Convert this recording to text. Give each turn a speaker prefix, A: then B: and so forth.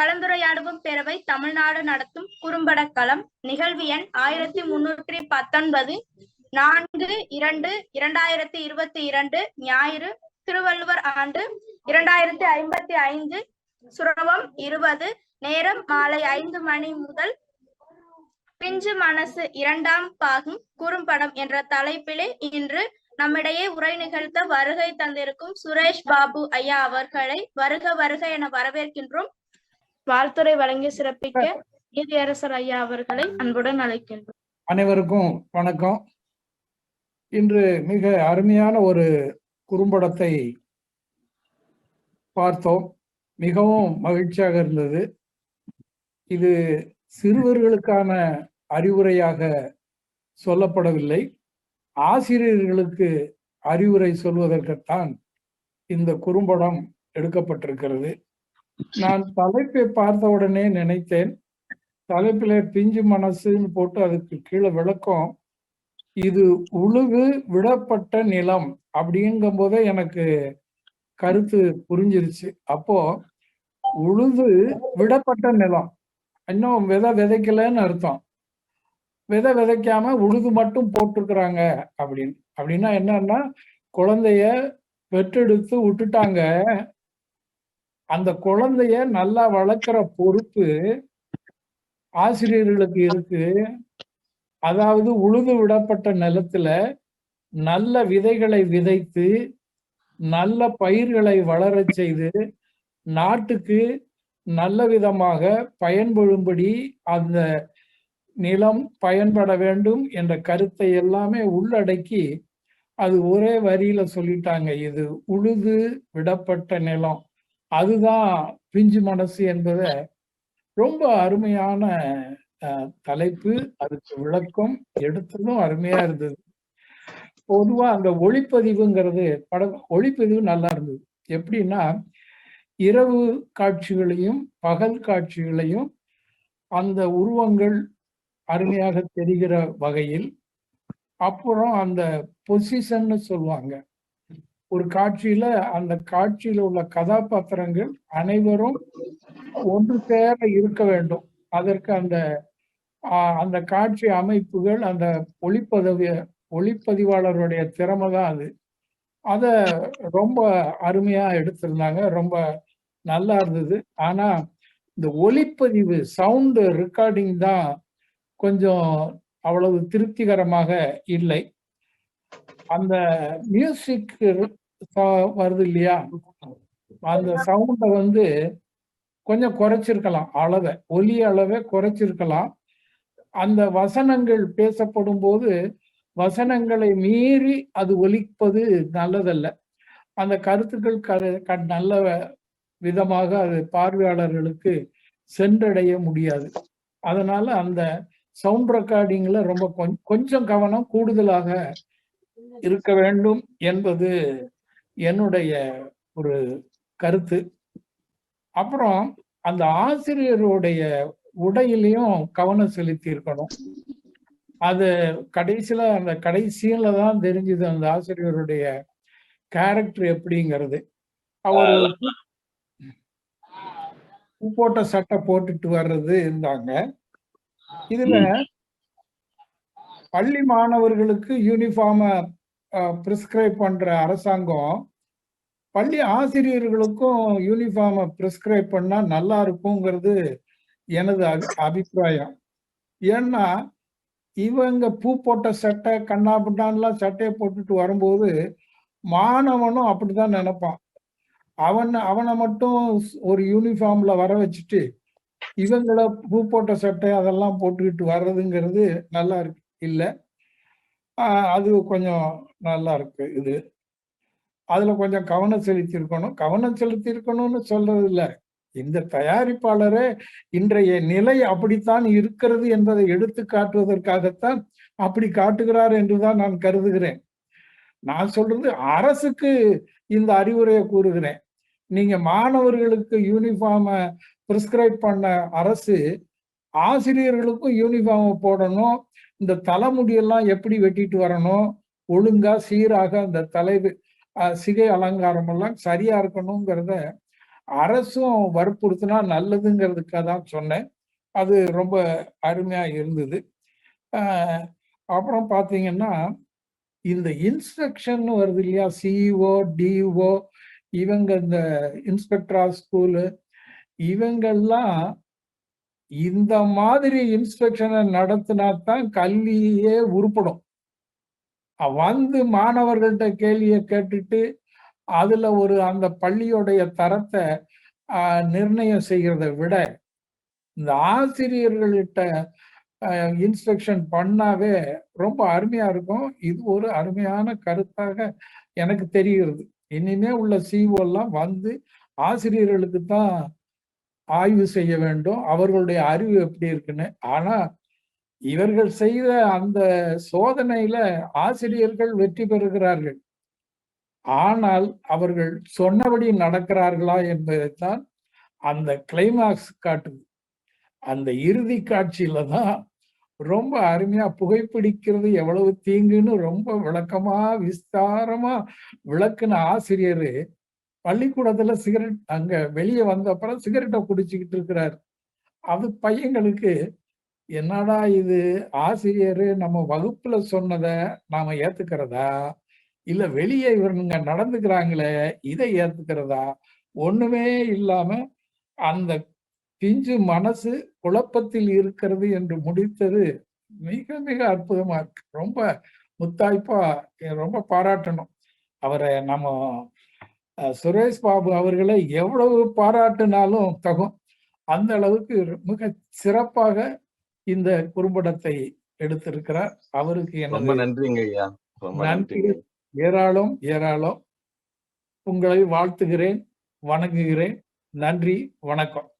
A: கலந்துரையாடவும் பேரவை தமிழ்நாடு நடத்தும் குறும்படக்களம் நிகழ்வு எண் ஆயிரத்தி முன்னூற்றி பத்தொன்பது நான்கு இரண்டு இரண்டாயிரத்தி இருபத்தி இரண்டு ஞாயிறு திருவள்ளுவர் ஆண்டு இரண்டாயிரத்தி ஐம்பத்தி ஐந்து சுரவம் இருபது நேரம் மாலை ஐந்து மணி முதல் பிஞ்சு மனசு இரண்டாம் பாகம் குறும்படம் என்ற தலைப்பிலே இன்று நம்மிடையே உரை நிகழ்த்த வருகை தந்திருக்கும் சுரேஷ் பாபு ஐயா அவர்களை வருக வருக என வரவேற்கின்றோம். வாழ்த்துறை வழங்கி சிறப்பிக்க நீதியரசர் ஐயா அவர்களை அன்புடன் அழைக்கின்றோம்.
B: அனைவருக்கும் வணக்கம். இன்று மிக அருமையான ஒரு குறும்படத்தை பார்த்தோம். மிகவும் மகிழ்ச்சியாக இருந்தது. இது சிறுவர்களுக்கான அறிவுரையாக சொல்லப்படவில்லை. ஆசிரியர்களுக்கு அறிவுரை சொல்வதற்குத்தான் இந்த குறும்படம் எடுக்கப்பட்டிருக்கிறது. நான் தலைப்பை பார்த்த உடனே நினைத்தேன். தலைப்பில பிஞ்சு மனசுன்னு போட்டு அதுக்கு கீழே விளக்கம் இது உழுது விடப்பட்ட நிலம் அப்படிங்கும் போதே எனக்கு கருத்து புரிஞ்சிருச்சு. அப்போ உழுது விடப்பட்ட நிலம். இன்னும் விதை விதைக்கலன்னு அர்த்தம். விதை விதைக்காம உழுது மட்டும் போட்டிருக்கிறாங்க அப்படின்னு. அப்படின்னா என்னன்னா குழந்தைய பெற்றெடுத்து விட்டுட்டாங்க. அந்த குழந்தைய நல்லா வளர்க்குற பொறுப்பு ஆசிரியர்களுக்கு இருக்கு. அதாவது உழுது விடப்பட்ட நிலத்துல நல்ல விதைகளை விதைத்து நல்ல பயிர்களை வளரச் செய்து நாட்டுக்கு நல்ல விதமாக பயன்படும்படி அந்த நிலம் பயன்பட வேண்டும் என்ற கருத்தை எல்லாமே உள்ளடக்கி அது ஒரே வரியில சொல்லிட்டாங்க. இது உழுது விடப்பட்ட நிலம். அதுதான் பிஞ்சு மனசு என்பத ரொம்ப அருமையான தலைப்பு. அதுக்கு விளக்கம் எடுத்ததும் அருமையா இருந்தது. பொதுவா அந்த ஒளிப்பதிவுங்கிறது பட ஒளிப்பதிவு நல்லா இருந்தது. எப்படின்னா இரவு காட்சிகளையும் பகல் காட்சிகளையும் அந்த உருவங்கள் அருமையாக தெரிகிற வகையில் அப்புறம் அந்த பொசிஷன்னு சொல்லுவாங்க. ஒரு காட்சியில அந்த காட்சியில உள்ள கதாபாத்திரங்கள் அனைவரும் ஒன்று சேர இருக்க வேண்டும். அதற்கு அந்த அந்த காட்சி அமைப்புகள் அந்த ஒளிப்பதவி ஒளிப்பதிவாளருடைய திறமை தான் அது. அத ரொம்ப அருமையா எடுத்திருந்தாங்க. ரொம்ப நல்லா இருந்தது. ஆனா இந்த ஒளிப்பதிவு சவுண்டு ரெக்கார்டிங் தான் கொஞ்சம் அவ்வளவு திருப்திகரமாக இல்லை. அந்த மியூசிக் வருது இல்லையா? அந்த சவுண்டை வந்து கொஞ்சம் குறைச்சிருக்கலாம் அளவை. ஒலி அளவை குறைச்சிருக்கலாம். அந்த வசனங்கள் பேசப்படும் போது வசனங்களை மீறி அது ஒலிப்பது நல்லதல்ல. அந்த கருத்துக்கள் க நல்ல விதமாக அது பார்வையாளர்களுக்கு சென்றடைய முடியாது. அதனால அந்த சவுண்ட் ரெக்கார்டிங்ல ரொம்ப கொஞ்சம் கவனம் கூடுதலாக இருக்க வேண்டும் என்பது என்னுடைய ஒரு கருத்து. அப்புறம் அந்த ஆசிரியருடைய உடையிலையும் கவனம் செலுத்தி இருக்கணும் அது கடைசியில அந்த கடைசியில தான் தெரிஞ்சது அந்த ஆசிரியருடைய கேரக்டர் எப்படிங்கிறது. அவர் போட்ட சட்டை போட்டுட்டு வர்றது இருந்தாங்க. இதுல பள்ளி மாணவர்களுக்கு யூனிஃபார்ம பிரிஸ்கிரைப் பண்ற அரசாங்கம் பள்ளி ஆசிரியர்களுக்கும் யூனிஃபார்மை ப்ரிஸ்கிரைப் பண்ணா நல்லா இருக்குங்கிறது எனது அபிப்பிராயம். ஏன்னா இவங்க பூ போட்ட சட்டை கண்ணாபிட்டான்லாம் சட்டையை போட்டுட்டு வரும்போது மாணவனும் அப்படிதான் நினைப்பான். அவன் அவனை மட்டும் ஒரு யூனிஃபார்ம்ல வர வச்சுட்டு இவங்கள பூ போட்ட சட்டை அதெல்லாம் போட்டுக்கிட்டு வர்றதுங்கிறது நல்லா இருக்கு இல்லை? அது கொஞ்சம் நல்லா இருக்கு இது. அதுல கொஞ்சம் கவனம் செலுத்தியிருக்கணும். கவனம் செலுத்தியிருக்கணும்னு சொல்றது இல்லை இந்த தயாரிப்பாளரே இன்றைய நிலை அப்படித்தான் இருக்கிறது என்பதை எடுத்து காட்டுவதற்காகத்தான் அப்படி காட்டுகிறார் என்றுதான் நான் கருதுகிறேன். நான் சொல்றது அரசுக்கு இந்த அறிவுரையை கூறுகிறேன். நீங்க மாணவர்களுக்கு யூனிஃபார்மை பிரிஸ்கிரைப் பண்ண அரசு ஆசிரியர்களுக்கும் யூனிஃபார்ம் போடணும். இந்த தலைமுடியெல்லாம் எப்படி வெட்டிட்டு வரணும்? ஒழுங்கா சீராக அந்த தலைவு சிகை அலங்காரம் எல்லாம் சரியா இருக்கணுங்கிறத அரசும் வற்புறுத்தினா நல்லதுங்கிறதுக்காக தான் சொன்னேன். அது ரொம்ப அருமையா இருந்தது. ஆஹ் அப்புறம் பார்த்தீங்கன்னா இந்த இன்ஸ்ட்ரக்ஷன் வருது இல்லையா? சிஇஓ டிஓ இவங்க இந்த இன்ஸ்பெக்டர் ஆஃப் ஸ்கூலு இவங்கெல்லாம் இந்த மாதிரி இன்ஸ்பெக்ஷனை நடத்தினா தான் கல்வியே உருப்படும். வந்து மாணவர்கள்ட்ட கேள்வியை கேட்டுட்டு அதுல ஒரு அந்த பள்ளியோடைய தரத்தை நிர்ணயம் செய்கிறத விட இந்த ஆசிரியர்கள்கிட்ட இன்ஸ்பெக்ஷன் பண்ணாவே ரொம்ப அருமையா இருக்கும். இது ஒரு அருமையான கருத்தாக எனக்கு தெரிகிறது. இனிமே உள்ள CO எல்லாம் வந்து ஆசிரியர்களுக்கு தான் ஆய்வு செய்ய வேண்டும். அவர்களுடைய அறிவு எப்படி இருக்குன்னு. ஆனா இவர்கள் செய்த அந்த சோதனையில ஆசிரியர்கள் வெற்றி பெறுகிறார்கள். ஆனால் அவர்கள் சொன்னபடி நடக்கிறார்களா என்பதைத்தான் அந்த கிளைமாக்ஸ் காட்டுது. அந்த இறுதி காட்சியில தான் ரொம்ப அருமையா புகைப்பிடிக்கிறது எவ்வளவு தீங்குன்னு ரொம்ப விளக்கமா விஸ்தாரமா விளக்குன ஆசிரியர் பள்ளிக்கூடத்துல சிகரெட் அங்க வெளியே வந்த அப்புறம் சிகரெட்டை குடிச்சுக்கிட்டு இருக்கிறார். அது பையங்களுக்கு என்னடா இது? ஆசிரியர் நம்ம வகுப்புல சொன்னதை நாம ஏத்துக்கிறதா? இல்ல வெளியே இவருங்க நடந்துக்கிறாங்களே இதை ஏத்துக்கிறதா? ஒண்ணுமே இல்லாம அந்த பிஞ்சு மனசு குழப்பத்தில் இருக்கிறது என்று முடித்தது மிக மிக அற்புதமா இருக்கு. ரொம்ப முத்தாய்ப்பா ரொம்ப பாராட்டணும். அவரை நம்ம சுரேஷ் பாபு அவர்களை எவ்வளவு பாராட்டினாலும் தகும். அந்த அளவுக்கு மிக சிறப்பாக இந்த குறும்படத்தை எடுத்திருக்கிறார். அவருக்கு
C: ரொம்ப நன்றிங்க ஐயா.
B: நன்றி ஏராளம் ஏராளம். உங்களை வாழ்த்துகிறேன் வணங்குகிறேன். நன்றி வணக்கம்.